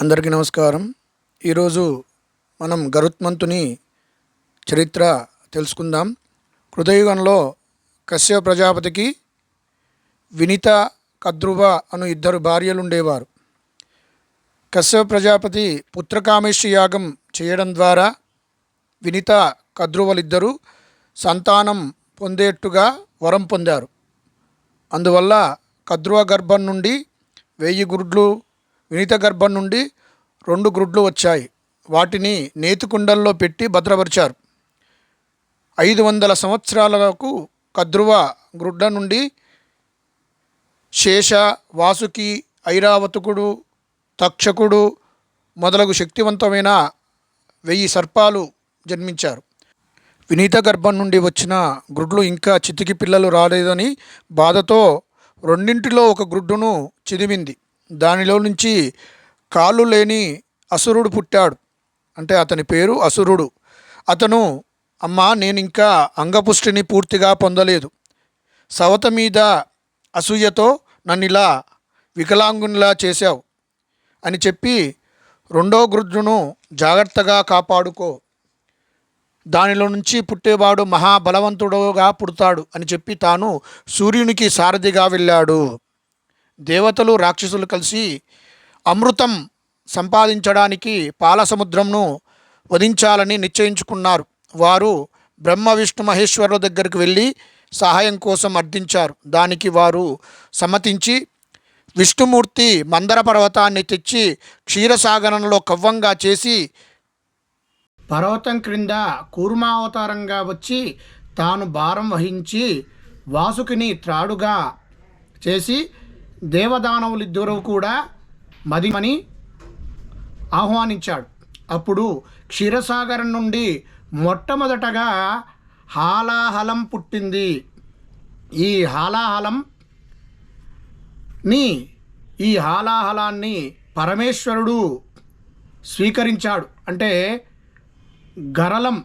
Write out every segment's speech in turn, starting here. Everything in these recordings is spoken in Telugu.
అందరికీ నమస్కారం. ఈరోజు మనం గరుత్మంతుని చరిత్ర తెలుసుకుందాం. కృతయుగంలో కశ్యప ప్రజాపతికి వినిత కద్రువ అను ఇద్దరు భార్యలు ఉండేవారు కశ్యప ప్రజాపతి పుత్రకామేష్టి యాగం చేయడం ద్వారా వినిత కద్రువలిద్దరూ సంతానం పొందేట్టుగా వరం పొందారు. అందువల్ల కద్రువ గర్భం నుండి వెయ్యి గుడ్లు వినిత గర్భం నుండి రెండు గ్రుడ్లు వచ్చాయి. వాటిని నేతికుండల్లో పెట్టి భద్రపరిచారు. ఐదు వందల సంవత్సరాలకు కద్రువ గ్రుడ్డ నుండి శేష వాసుకి ఐరావతుకుడు తక్షకుడు మొదలగు శక్తివంతమైన వెయ్యి సర్పాలు జన్మించారు. వినీత గర్భం నుండి వచ్చిన గ్రుడ్లు ఇంకా చితికి పిల్లలు రాలేదని బాధతో రెండింటిలో ఒక గ్రుడ్డును చిదిమింది. దానిలో నుంచి కాళ్ళు లేని అసురుడు పుట్టాడు. అంటే అతని పేరు అసురుడు. అతను అమ్మా నేను ఇంకా అంగపుష్టిని పూర్తిగా పొందలేదు. సవత మీద అసూయతో నన్ను ఇలా వికలాంగునిలా చేశావు. అని చెప్పి రెండో గ్రుడ్డును జాగ్రత్తగా కాపాడుకో. దానిలో నుంచి పుట్టేవాడు మహాబలవంతుడుగా పుడతాడు అని చెప్పి తాను సూర్యునికి సారథిగా వెళ్ళాడు. దేవతలు రాక్షసులు కలిసి అమృతం సంపాదించడానికి పాలసముద్రంను వధించాలని నిశ్చయించుకున్నారు. వారు బ్రహ్మ విష్ణు మహేశ్వరుల దగ్గరికి వెళ్ళి సహాయం కోసం అర్థించారు దానికి వారు సమ్మతించి విష్ణుమూర్తి మందర పర్వతాన్ని తెచ్చి క్షీరసాగరంలో కవ్వంగా చేసి పర్వతం క్రింద కూర్మావతారంగా వచ్చి తాను భారం వహించి వాసుకిని త్రాడుగా చేసి దేవదానవులిద్దరూ కూడా మదిమని ఆహ్వానించాడు. అప్పుడు క్షీరసాగరం నుండి మొట్టమొదటగా హాలాహలం పుట్టింది. ఈ హాలాహలంని ఈ హాలాహలాన్ని పరమేశ్వరుడు స్వీకరించాడు. అంటే గరళం.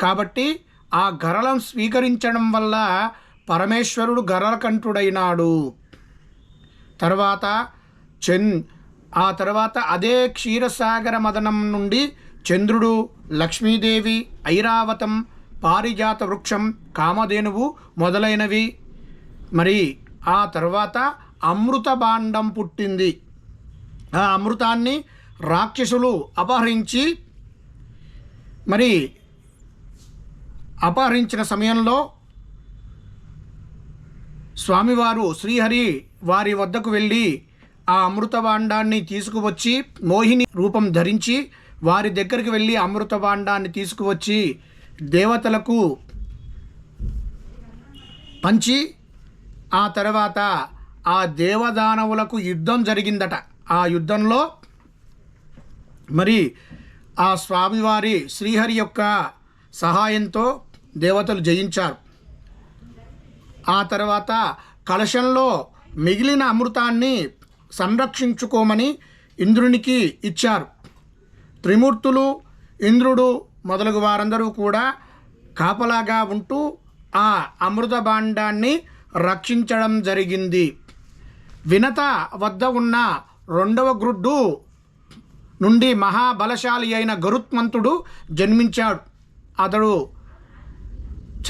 కాబట్టి ఆ గరళం స్వీకరించడం వల్ల పరమేశ్వరుడు గరళకంఠుడైనాడు. తర్వాత చెన్ ఆ తర్వాత అదే క్షీరసాగర మదనం నుండి చంద్రుడు లక్ష్మీదేవి ఐరావతం పారిజాత వృక్షం కామధేనువు మొదలైనవి. మరి ఆ తర్వాత అమృత భాండం పుట్టింది. ఆ అమృతాన్ని రాక్షసులు అపహరించి మరి అపహరించిన సమయంలో స్వామివారు శ్రీహరి వారి వద్దకు వెళ్ళి ఆ అమృతభాండాన్ని తీసుకువచ్చి మోహిని రూపం ధరించి వారి దగ్గరికి వెళ్ళి అమృతభాండాన్ని తీసుకువచ్చి దేవతలకు పంచి ఆ తర్వాత ఆ దేవదానవులకు యుద్ధం జరిగిందట. ఆ యుద్ధంలో మరి ఆ స్వామివారి శ్రీహరి యొక్క సహాయంతో దేవతలు జయించారు. ఆ తర్వాత కలశంలో మిగిలిన అమృతాన్ని సంరక్షించుకోమని ఇంద్రునికి ఇచ్చారు. త్రిమూర్తులు ఇంద్రుడు మొదలగు వారందరూ కూడా కాపలాగా ఉంటూ ఆ అమృత భాండాన్ని రక్షించడం జరిగింది. వినత వద్ద ఉన్న రెండవ గ్రుడ్డు నుండి మహాబలశాలి అయిన గరుత్మంతుడు జన్మించాడు. అతడు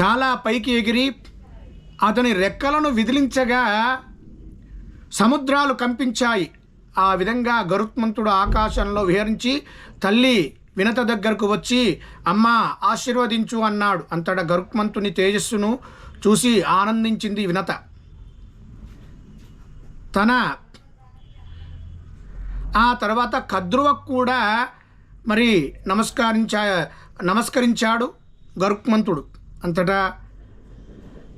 చాలా పైకి ఎగిరి అతని రెక్కలను విదిలించగా సముద్రాలు కంపించాయి. ఆ విధంగా గరుత్మంతుడు ఆకాశంలో విహరించి తల్లి వినత దగ్గరకు వచ్చి అమ్మ ఆశీర్వదించు అన్నాడు. అంతటా గరుత్మంతుని తేజస్సును చూసి ఆనందించింది వినత. తన ఆ తర్వాత కద్రువకు కూడా మరి నమస్కరించా నమస్కరించాడు గరుత్మంతుడు. అంతటా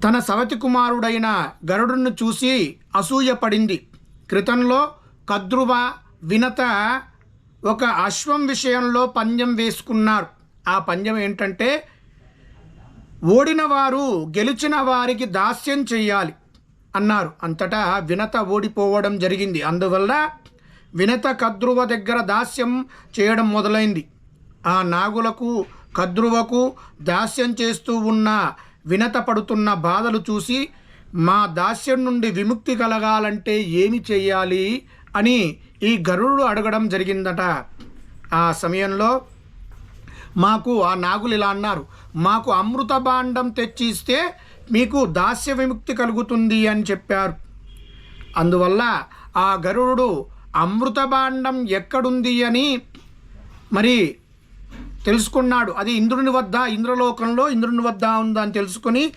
తన సవతి కుమారుడైన గరుడును చూసి అసూయపడింది. క్రితంలో కద్రువ వినత ఒక అశ్వం విషయంలో పందెం వేసుకున్నారు. ఆ పందెం ఏంటంటే ఓడిన వారు గెలిచిన వారికి దాస్యం చేయాలి అన్నారు. అంతటా వినత ఓడిపోవడం జరిగింది. అందువల్ల వినత కద్రువ దగ్గర దాస్యం చేయడం మొదలైంది. ఆ నాగులకు కద్రువకు దాస్యం చేస్తూ ఉన్న వినత పడుతున్న బాధలు చూసి మా దాస్యం నుండి విముక్తి కలగాలంటే ఏమి చేయాలి అని ఈ గరుడు అడగడం జరిగిందట. ఆ సమయంలో మాకు ఆ నాగులు ఇలా అన్నారు మాకు అమృత భాండం తెచ్చిస్తే మీకు దాస్య విముక్తి కలుగుతుంది అని చెప్పారు. అందువల్ల ఆ గరుడు అమృత భాండం ఎక్కడుంది అని మరి తెలుసుకున్నాడు. అది ఇంద్రుని వద్ద ఇంద్రలోకంలో ఇంద్రుని వద్ద ఉందని తెలుసుకొని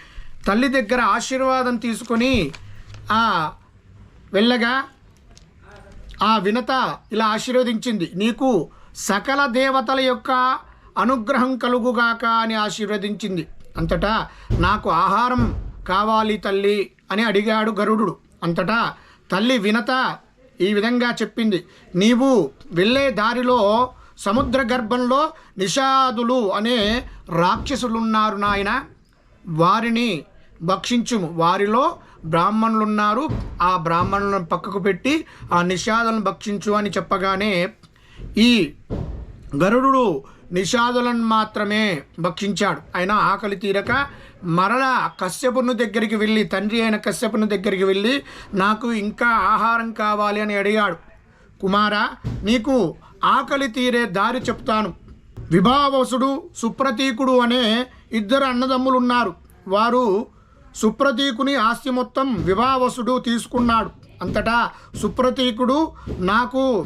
తల్లి దగ్గర ఆశీర్వాదం తీసుకొని ఆ వెళ్ళగా ఆ వినత ఇలా ఆశీర్వదించింది. నీకు సకల దేవతల యొక్క అనుగ్రహం కలుగుగాక అని ఆశీర్వదించింది. అంతటా నాకు ఆహారం కావాలి తల్లి అని అడిగాడు గరుడు. అంతటా తల్లి వినత ఈ విధంగా చెప్పింది. నీవు వెళ్ళే దారిలో సముద్ర గర్భంలో నిషాదులు అనే రాక్షసులున్నారు నాయన. వారిని భక్షించుము. వారిలో బ్రాహ్మణులు ఉన్నారు ఆ బ్రాహ్మణులను పక్కకు పెట్టి ఆ నిషాదులను భక్షించు అని చెప్పగానే ఈ గరుడు నిషాదులను మాత్రమే భక్షించాడు. ఆయన ఆకలి తీరక మరలా కశ్యపుని దగ్గరికి వెళ్ళి తండ్రి అయిన కశ్యపుని దగ్గరికి వెళ్ళి నాకు ఇంకా ఆహారం కావాలి అని అడిగాడు. కుమారా నీకు ఆకలి తీరే దారి చెప్తాను. విభావసుడు సుప్రతీకుడు అనే ఇద్దరు అన్నదమ్ములు ఉన్నారు వారు సుప్రతీకుని ఆస్తి మొత్తం విభావసుడు తీసుకున్నాడు. అంతటా సుప్రతీకుడు నాకు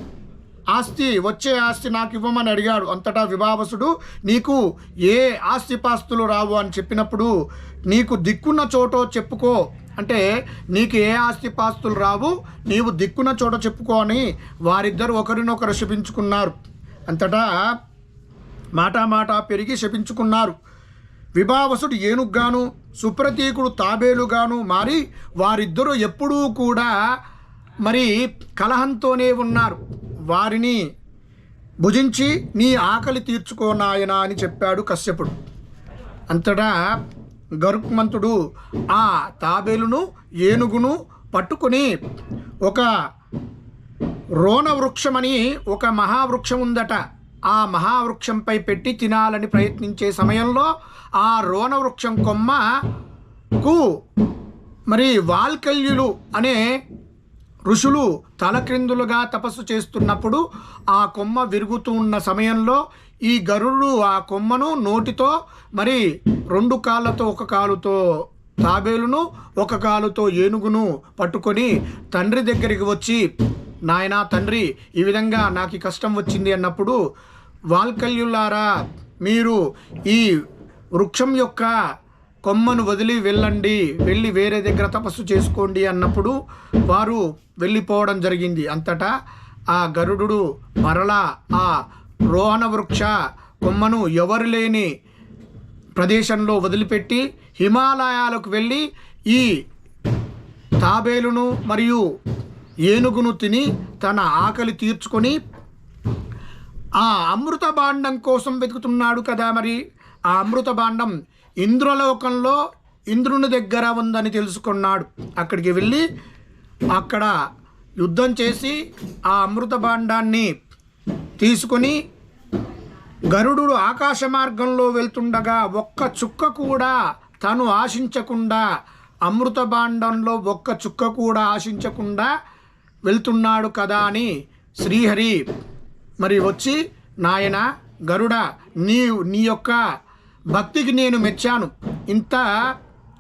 ఆస్తి వచ్చే ఆస్తి నాకు ఇవ్వమని అడిగాడు. అంతటా విభావసుడు నీకు ఏ ఆస్తిపాస్తులు రావు? అని చెప్పినప్పుడు నీకు దిక్కున్న చోటో చెప్పుకో. అంటే నీకు ఏ ఆస్తిపాస్తులు రావు? నీవు దిక్కున్న చోట చెప్పుకో అని వారిద్దరు ఒకరినొకరు శపించుకున్నారు. అంతటా మాటా మాట పెరిగి శపించుకున్నారు. విభావసుడు ఏనుగ్గాను సుప్రతీకుడు తాబేలుగాను మారి వారిద్దరూ ఎప్పుడూ కూడా మరి కలహంతోనే ఉన్నారు. వారిని భుజించి నీ ఆకలి తీర్చుకో నాయనా అని చెప్పాడు కశ్యపుడు. అంతటా గరుక్మంతుడు ఆ తాబేలును ఏనుగును పట్టుకొని ఒక రోణ వృక్షమని ఒక మహావృక్షం ఉందట ఆ మహావృక్షంపై పెట్టి తినాలని ప్రయత్నించే సమయంలో ఆ రోణ వృక్షం కొమ్మకు మరి వాల్కల్యులు అనే ఋషులు తలక్రిందులుగా తపస్సు చేస్తున్నప్పుడు ఆ కొమ్మ విరుగుతూ ఉన్న సమయంలో ఈ గరుడు ఆ కొమ్మను నోటితో మరి రెండు కాళ్ళతో ఒక కాలుతో తాబేలును ఒక కాలుతో ఏనుగును పట్టుకొని తండ్రి దగ్గరికి వచ్చి నాయనా తండ్రి ఈ విధంగా నాకు ఈ కష్టం వచ్చింది అన్నప్పుడు వాల్కల్యులారా మీరు ఈ వృక్షం యొక్క కొమ్మను వదిలి వెళ్ళండి వెళ్ళి వేరే దగ్గర తపస్సు చేసుకోండి అన్నప్పుడు వారు వెళ్ళిపోవడం జరిగింది. అంతటా ఆ గరుడు మరలా ఆ రోహణ వృక్ష కొమ్మను ఎవరు లేని ప్రదేశంలో వదిలిపెట్టి హిమాలయాలకు వెళ్ళి ఈ తాబేలును మరియు ఏనుగును తిని తన ఆకలి తీర్చుకొని ఆ అమృత భాండం కోసం వెతుకుతున్నాడు కదా మరి. ఆ అమృత భాండం ఇంద్రలోకంలో ఇంద్రుని దగ్గర ఉందని తెలుసుకున్నాడు. అక్కడికి వెళ్ళి అక్కడ యుద్ధం చేసి ఆ అమృత భాండాన్ని తీసుకొని గరుడు ఆకాశ మార్గంలో వెళ్తుండగా ఒక్క చుక్క కూడా తను ఆశించకుండా అమృత భాండంలో ఒక్క చుక్క కూడా ఆశించకుండా వెళ్తున్నాడు కదా అని శ్రీహరి మరి వచ్చి నాయన గరుడ నీ నీ యొక్క భక్తికి నేను మెచ్చాను. ఇంత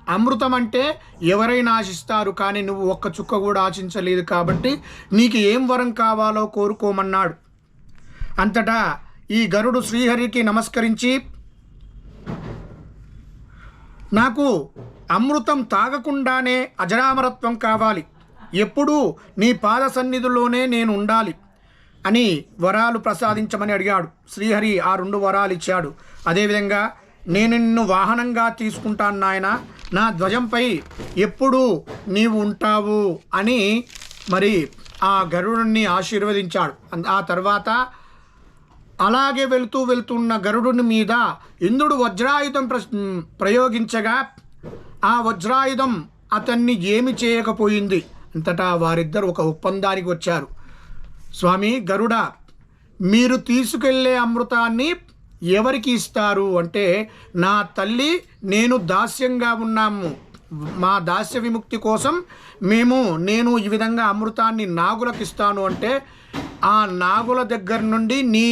అమృతం అంటే ఎవరైనా ఆశిస్తారు కానీ నువ్వు ఒక్క చుక్క కూడా ఆశించలేదు కాబట్టి నీకు ఏం వరం కావాలో కోరుకోమన్నాడు. అంతటా ఈ గరుడు శ్రీహరికి నమస్కరించి నాకు అమృతం తాగకుండానే అజరామరత్వం కావాలి. ఎప్పుడూ నీ పాద సన్నిధిలోనే నేను ఉండాలి. అని వరాలు ప్రసాదించమని అడిగాడు. శ్రీహరి ఆ రెండు వరాలు ఇచ్చాడు. అదేవిధంగా నేను నిన్ను వాహనంగా తీసుకుంటాను నాయన. నా ధ్వజంపై ఎప్పుడు నీవు ఉంటావు అని మరి ఆ గరుడుని ఆశీర్వదించాడు. ఆ తర్వాత అలాగే వెళుతూ వెళ్తున్న గరుడుని మీద ఇంద్రుడు వజ్రాయుధం ప్ర ప్రయోగించగా ఆ వజ్రాయుధం అతన్ని ఏమి చేయకపోయింది? అంతటా వారిద్దరు ఒక ఒప్పందానికి వచ్చారు. స్వామి గరుడ మీరు తీసుకెళ్ళే అమృతాన్ని ఎవరికి ఇస్తారు? అంటే నా తల్లి నేను దాస్యంగా ఉన్నాము. మా దాస్య విముక్తి కోసం మేము నేను ఈ విధంగా అమృతాన్ని నాగులకు ఇస్తాను అంటే ఆ నాగుల దగ్గర నుండి నీ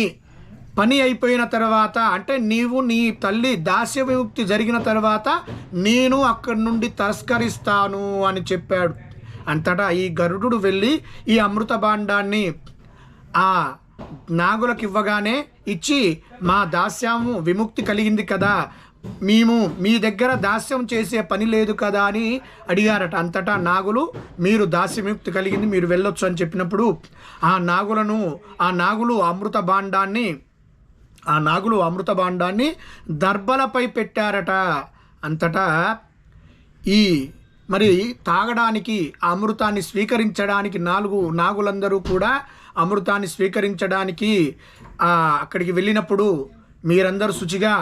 పని అయిపోయిన తర్వాత అంటే నీవు నీ తల్లి దాస్య విముక్తి జరిగిన తర్వాత నేను అక్కడి నుండి తస్కరిస్తాను అని చెప్పాడు. అంతటా ఈ గరుడు వెళ్ళి ఈ అమృత భాండాన్ని ఆ నాగులకు ఇవ్వగానే ఇచ్చి మా దాస్యము విముక్తి కలిగింది కదా. మేము మీ దగ్గర దాస్యం చేసే పని లేదు కదా అని అడిగారట. అంతటా నాగులు మీరు దాస్య విముక్తి కలిగింది మీరు వెళ్ళొచ్చు అని చెప్పినప్పుడు ఆ నాగులను ఆ నాగులు అమృత భాండాన్ని ఆ నాగులు అమృత భాండాన్ని దర్భలపై పెట్టారట. అంతటా ఈ మరి తాగడానికి ఆ అమృతాన్ని స్వీకరించడానికి నాలుగు నాగులందరూ కూడా అమృతాన్ని స్వీకరించడానికి అక్కడికి వెళ్ళినప్పుడు మీరందరూ శుచిగా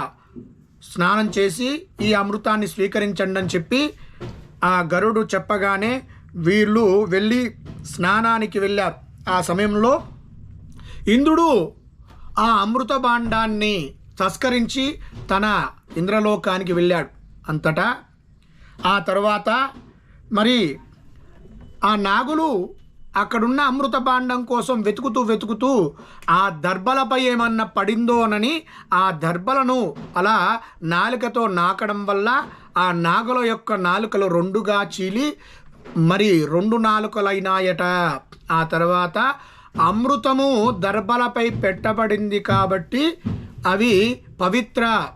స్నానం చేసి ఈ అమృతాన్ని స్వీకరించండి అని చెప్పి ఆ గరుడు చెప్పగానే వీళ్ళు వెళ్ళి స్నానానికి వెళ్ళారు. ఆ సమయంలో ఇంద్రుడు ఆ అమృత భాండాన్ని తస్కరించి తన ఇంద్రలోకానికి వెళ్ళాడు. అంతటా ఆ తర్వాత మరి ఆ నాగులు అక్కడున్న అమృత భాండం కోసం వెతుకుతూ వెతుకుతూ ఆ దర్భలపై ఏమన్నా పడిందోనని ఆ దర్భలను అలా నాలుకతో నాకడం వల్ల ఆ నాగుల యొక్క నాలుకలు రెండుగా చీలి మరి రెండు నాలుకలైనాయట. ఆ తర్వాత అమృతము దర్భలపై పెట్టబడింది కాబట్టి అవి పవిత్ర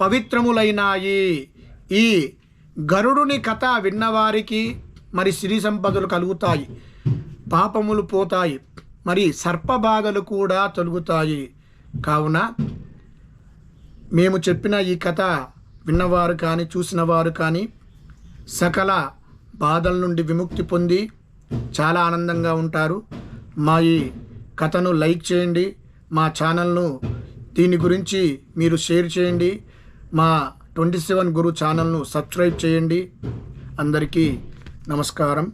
పవిత్రములైనాయి. ఈ గరుడుని కథ విన్నవారికి మరి సిరి సంపదలు కలుగుతాయి. పాపములు పోతాయి. మరి సర్పబాధలు కూడా తొలుగుతాయి. కావున మేము చెప్పిన ఈ కథ విన్నవారు కానీ చూసినవారు కానీ సకల బాధల నుండి విముక్తి పొంది చాలా ఆనందంగా ఉంటారు. మా ఈ కథను లైక్ చేయండి. మా ఛానల్ను దీని గురించి మీరు షేర్ చేయండి. మా ట్వంటీ సెవెన్ గురు ఛానల్ను సబ్స్క్రైబ్ చేయండి. అందరికీ నమస్కారం.